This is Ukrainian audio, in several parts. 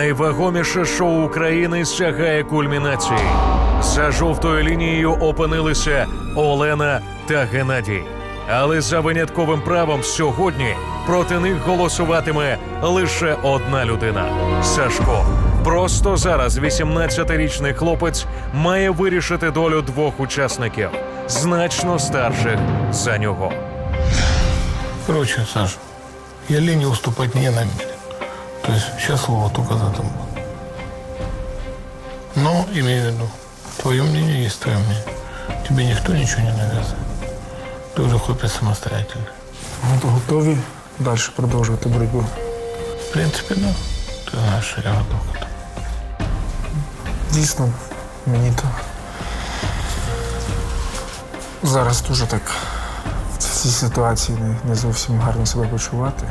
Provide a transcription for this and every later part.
Найвагоміше шоу України сягає кульмінації. За жовтою лінією опинилися Олена та Геннадій. Але за винятковим правом сьогодні проти них голосуватиме лише одна людина Сашко. Просто зараз 18-річний хлопець має вирішити долю двох учасників, значно старших за нього. Короче, Саш, я Лене уступать не намерен. То есть сейчас слово только за тобой. Но, имею в виду, твое мнение есть твое мнение. Тебе никто ничего не навязывает. Ты уже хлопец самостоятельный. Го- Готові далі продовжувати боротьбу. В принципе, да. Ты знаешь, что я готов к этому. Дійсно, мені то зараз дуже так в цій ситуації не, не зовсім гарно себе почувати.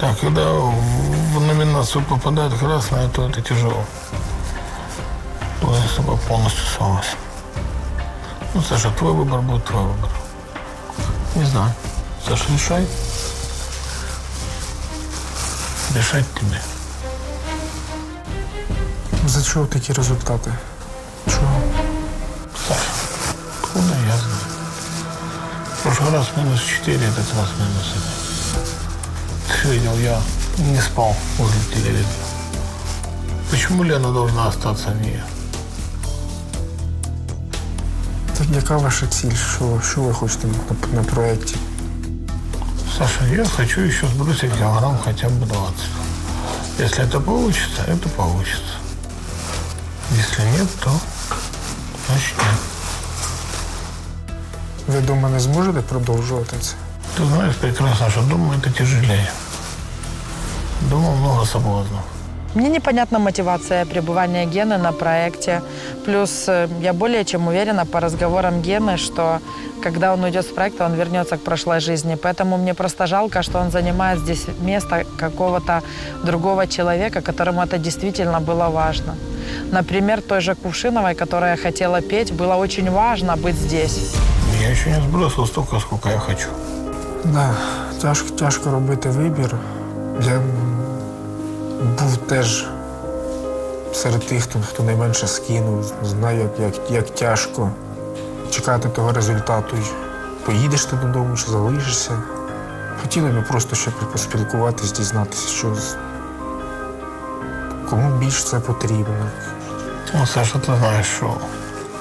Так, когда в номинацию попадает красное, то это тяжело. То я с тобой полностью согласен. Ну, Саша, твой выбор будет твой выбор. Не знаю. Саша, решай. Решать тебе. За чого такі результати? Чого? Саша, откуда я знаю? В прошлый раз минус 4, этот раз минус 1. Ты видел, я не спал возле телевизора. Почему Лена должна остаться, а не я? Так яка ваша ціль? Що, що ви хочете на, на проєкті? Саша, я хочу еще сбросить килограмм хотя бы 20. Если это получится, это получится. Если нет, то значит нет. Ви дома не зможете продовжувати це? Ты знаешь прекрасно, что дома это тяжелее. Дома много соблазнов. Мне непонятна мотивация пребывания Гены на проекте. Плюс э, я более чем уверена по разговорам Гены, что когда он уйдет с проекта, он вернется к прошлой жизни. Поэтому мне просто жалко, что он занимает здесь место какого-то другого человека, которому это действительно было важно. Например, той же Кувшиновой, которая хотела петь, было очень важно быть здесь. Я еще не сбросил столько, сколько я хочу. Да, тяжко, тяжко робити вибір. Я був теж серед тих, хто, хто найменше скинув. Знаю, як, як, як тяжко чекати того результату. Поїдеш ти додому чи залишишся. Хотіли б просто ще поспілкуватись, дізнатися, що з- кому більше це потрібно. Ну, Саша, ты знаешь, что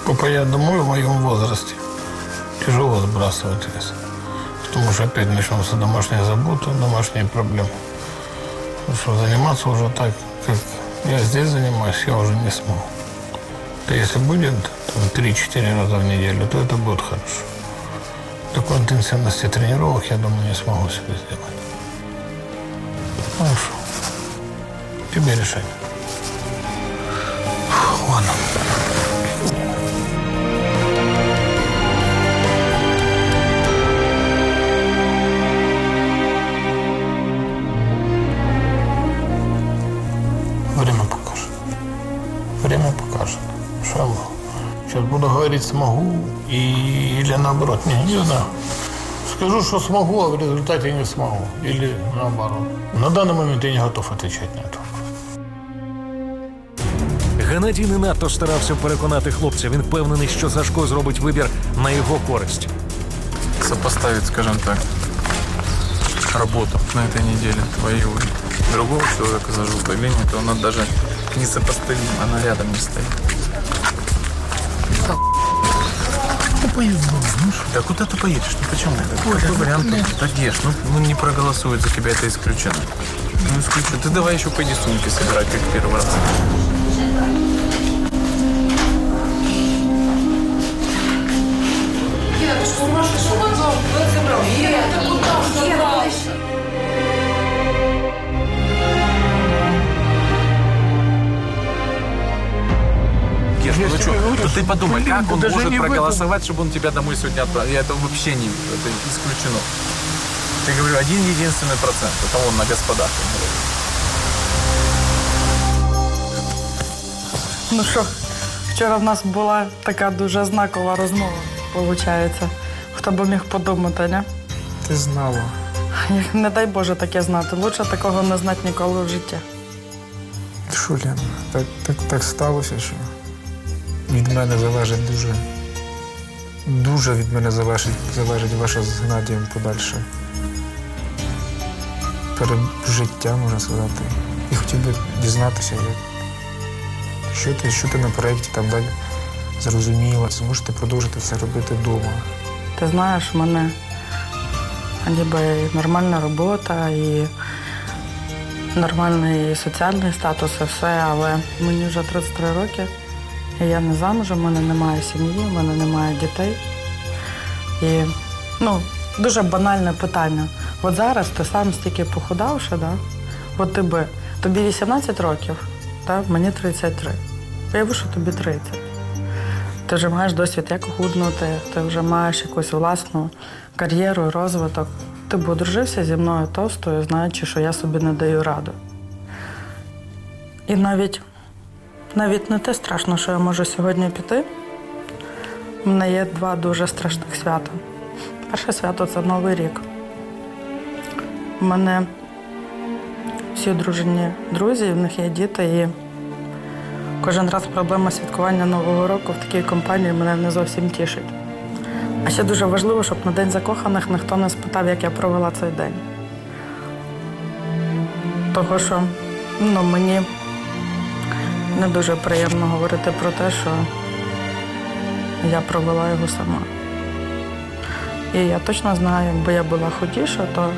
попадя домой в моем возрасте, тяжело сбрасывать вес. Потому что опять начнутся домашние заботы, домашние проблемы. Потому что заниматься уже так, как я здесь занимаюсь, я уже не смогу. То если будет там, 3-4 раза в неделю, то это будет хорошо. Такой интенсивности тренировок, я думаю, не смогу себе сделать. Хорошо. Тебе решать. Что я могу? Сейчас буду говорить смогу и, или наоборот. Не, не знаю. Скажу, что смогу, а в результате не смогу. Или наоборот. На данный момент я не готов отвечать на это. Геннадій не надто старався переконати хлопця. Він впевнений, що Сашко зробить вибір на його користь. сопоставить, скажем так, работу на этой неделе твою и другого человека за желтой линией, то она даже несопоставима, она рядом не стоит. Поеду. Ну, что? Да куда ты поедешь? Ну почему? Какой вариант? Да ешь, ну, ну не проголосуют за тебя, это исключено. Ну исключено. Ты давай еще пойди сумки собирать, как первый раз. Ешь, ну что, ну ты подумай, как он даже может не в этом. проголосовать, чтобы он тебя домой сегодня отправил? Я это вообще не, это исключено. Я говорю, один единственный процент. Это он на господах. он говорит. Ну що, вчора в нас була така дуже знакова розмова, виходить. Хто би міг подумати, не? Ти знала. Як Не дай Боже таке знати. Лучше такого не знати ніколи в житті. Що, Лена, так, так, так сталося, що від мене залежить дуже. Дуже від мене залежить, залежить ваше з Геннадієм подальше. Пережиття, можна сказати. І хотів би дізнатися, як, що ти, що ти на проєкті там далі зрозуміла, зможете продовжити все робити вдома. Ти знаєш, в мене ніби нормальна робота, і нормальний соціальний статус, і все, але мені вже 33 роки, я не замужем, в мене немає сім'ї, в мене немає дітей. І ну, дуже банальне питання. От зараз ти сам стільки похудавши, да? от ти би, тобі 18 років, да? мені 33. Уяви, що тобі 30. Ти вже маєш досвід, як худнути, ти вже маєш якусь власну кар'єру, розвиток. Ти б одружився зі мною товстою, знаючи, що я собі не даю раду. І навіть, навіть не те страшно, що я можу сьогодні піти. У мене є два дуже страшних свята. Перше свято це Новий рік. У мене всі одружені друзі, в них є діти, і Кожен раз проблема святкування Нового року в такій компанії мене не зовсім тішить. А ще дуже важливо, щоб на День закоханих ніхто не спитав, як я провела цей день. Того, що ну, мені не дуже приємно говорити про те, що я провела його сама. І я точно знаю, якби я була худіша, то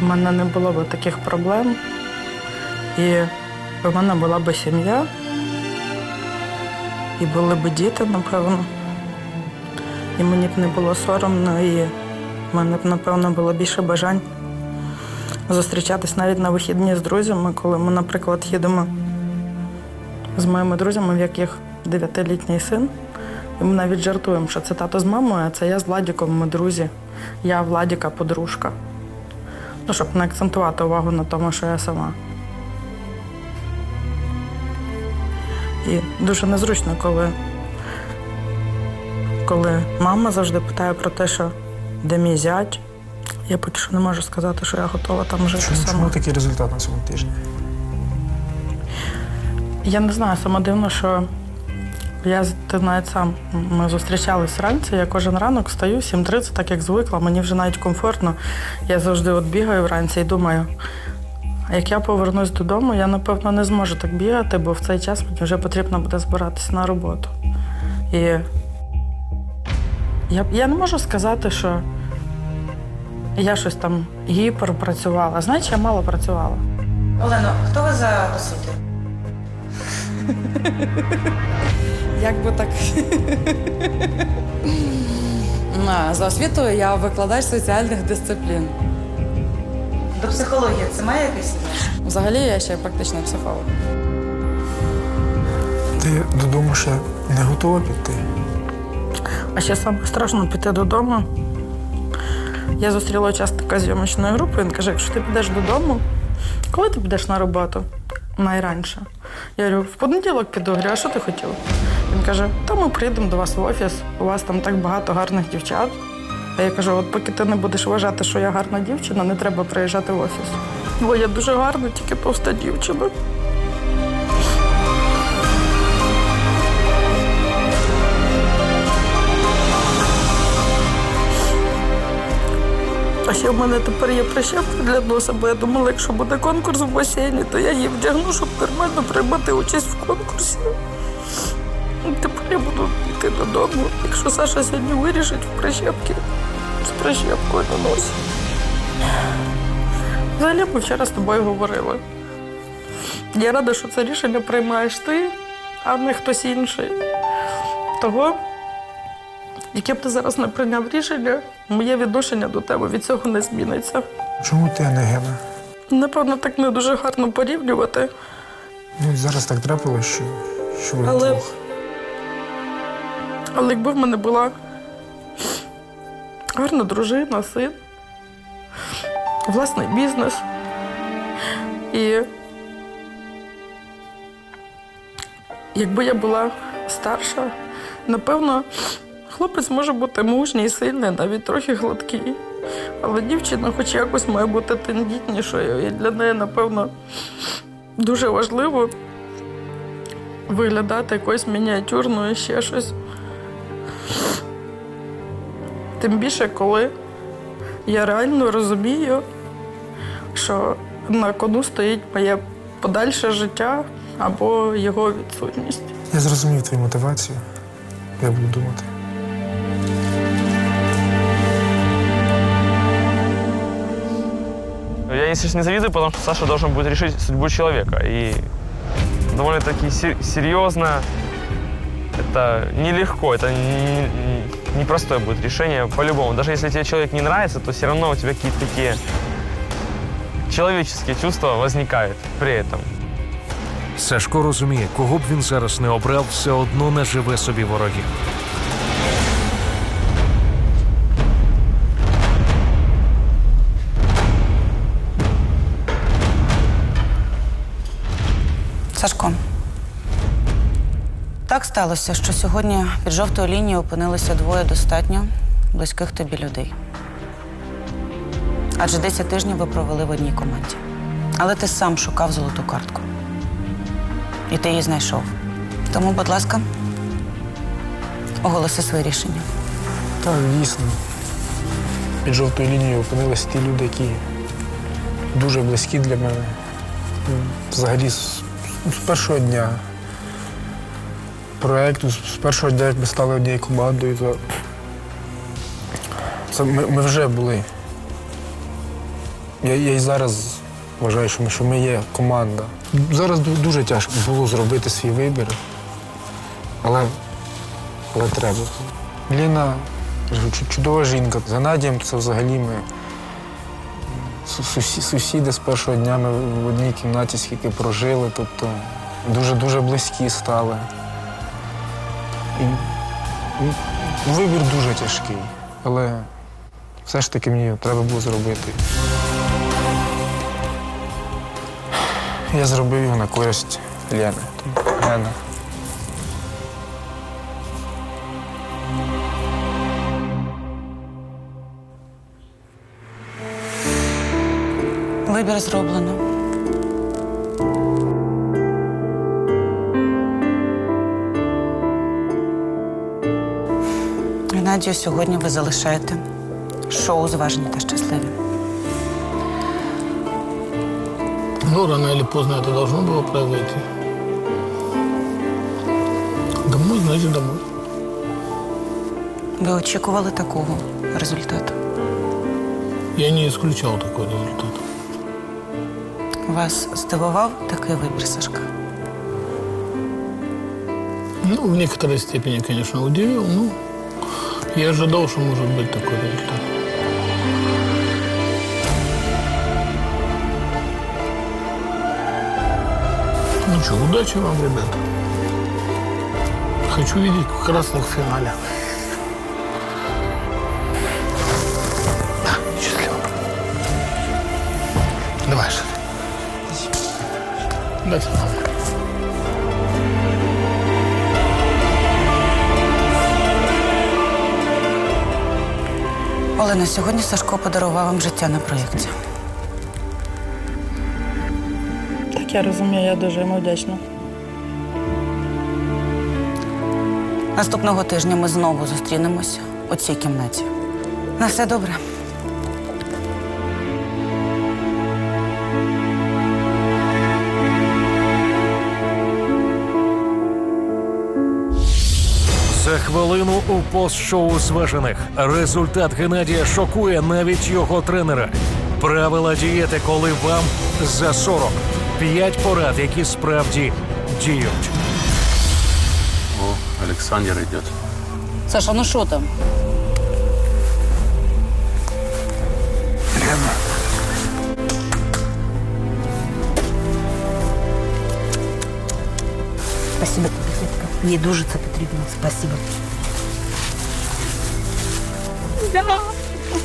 в мене не було б таких проблем. І в мене була б сім'я, і були б діти, напевно. І мені б не було соромно, і в мене б, напевно, було більше бажань зустрічатись навіть на вихідні з друзями, коли ми, наприклад, їдемо з моїми друзями, в яких дев'ятилітній син. І ми навіть жартуємо, що це тато з мамою, а це я з Владіком, ми друзі. Я Владіка подружка. Ну, щоб не акцентувати увагу на тому, що я сама. І дуже незручно, коли, коли мама завжди питає про те, що де мій зять. Я поки що не можу сказати, що я готова там жити Чому, сама. чому такий результат на цьому тижні? Я не знаю, саме дивно, що я ти навіть сам. Ми зустрічались вранці. Я кожен ранок встаю 7.30, так як звикла. Мені вже навіть комфортно. Я завжди от бігаю вранці і думаю. Як я повернусь додому, я напевно не зможу так бігати, бо в цей час мені вже потрібно буде збиратися на роботу. І я, я не можу сказати, що я щось там гіперпрацювала. Знаєш, я мало працювала. Олено, хто ви за освітою? Як би так. За освітою я викладач соціальних дисциплін. До психології це має якесь відношення? Взагалі я ще практичний психолог. Ти додому ще не готова піти? А ще саме страшно піти додому. Я зустріла учасника зйомочної групи, він каже, якщо ти підеш додому, коли ти підеш на роботу? Найраніше. Я говорю, в понеділок піду. Говорю, а що ти хотів? Він каже, та ми прийдемо до вас в офіс, у вас там так багато гарних дівчат. А я кажу, от поки ти не будеш вважати, що я гарна дівчина, не треба приїжджати в офіс. Бо я дуже гарна, тільки повста дівчина. А ще мене тепер є прищепка для носа, бо я думала, якщо буде конкурс в басейні, то я її вдягну, щоб нормально приймати участь в конкурсі. Тепер я буду йти додому. Якщо Саша сьогодні вирішить в прищепки з прищепкою на носі. Взагалі ми вчора з тобою говорили. Я рада, що це рішення приймаєш ти, а не хтось інший. Того, яке б ти зараз не прийняв рішення, моє відношення до тебе від цього не зміниться. Чому ти, не Гена? Напевно, так не дуже гарно порівнювати. Ну, зараз так трапилось, що, що ви Але- вдвох. Але якби в мене була гарна дружина, син, власний бізнес і якби я була старша, напевно, хлопець може бути мужній, сильний, навіть трохи гладкий. Але дівчина хоч якось має бути тендітнішою. І для неї, напевно, дуже важливо виглядати якось мініатюрною, ще щось. Тим більше, коли я реально розумію, що на кону стоїть моє подальше життя або його відсутність. Я зрозумів твою мотивацію. Я буду думати. Я, если ж не завидую, потому что Саша должен будет решить судьбу человека. И довольно-таки се- серьезно. Это нелегко, это не- не- непростое будет решение по-любому. Даже если тебе человек не нравится, то все равно у тебя какие-то такие человеческие чувства возникают при этом. Сашко розуміє, кого б він зараз не обрав, все одно наживе собі ворогів. Сашко. Так сталося, що сьогодні під жовтою лінією опинилися двоє достатньо близьких тобі людей. Адже 10 тижнів ви провели в одній команді. Але ти сам шукав золоту картку. І ти її знайшов. Тому, будь ласка, оголоси своє рішення. Так, дійсно. Під жовтою лінією опинилися ті люди, які дуже близькі для мене. Взагалі, з, з першого дня проєкту, з з першого дня, як ми стали однією командою, то це ми, ми вже були. Я, я і зараз вважаю, що ми, що ми є команда. Зараз дуже тяжко було зробити свій вибір, але, але треба. Ліна чудова жінка. За Надієм це взагалі ми сусіди з першого дня ми в одній кімнаті скільки прожили, тобто дуже-дуже близькі стали. І, ну, вибір дуже тяжкий, але все ж таки мені треба було зробити. Я зробив його на користь Лени. Тому Лена. Вибір зроблено. Геннадію, сьогодні ви залишаєте шоу зважені та щасливі. Ну, рано или поздно это должно было произойти. Домой, значит, домой. Ви очікували такого результату. Я не исключал такой результат. Вас здивував такий вибір Сашка? Ну, в некоторой степени, конечно, удивил, но я ожидал, что может быть такой результат. Ну что, удачи вам, ребята. Хочу видеть красных в финале. Дайте нам. Олена, сьогодні Сашко подарував вам життя на проєкті. Так, я розумію, я дуже йому вдячна. Наступного тижня ми знову зустрінемося у цій кімнаті. На все добре. За хвилину у пост-шоу зважених результат Геннадія шокує навіть його тренера. Правила дієти, коли вам за 40. П'ять порад, які справді діють. О, Александр идет. Саша, ну що там? Спасибо Їй дуже це потрібно. Спасибо.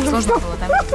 Сложно було, так?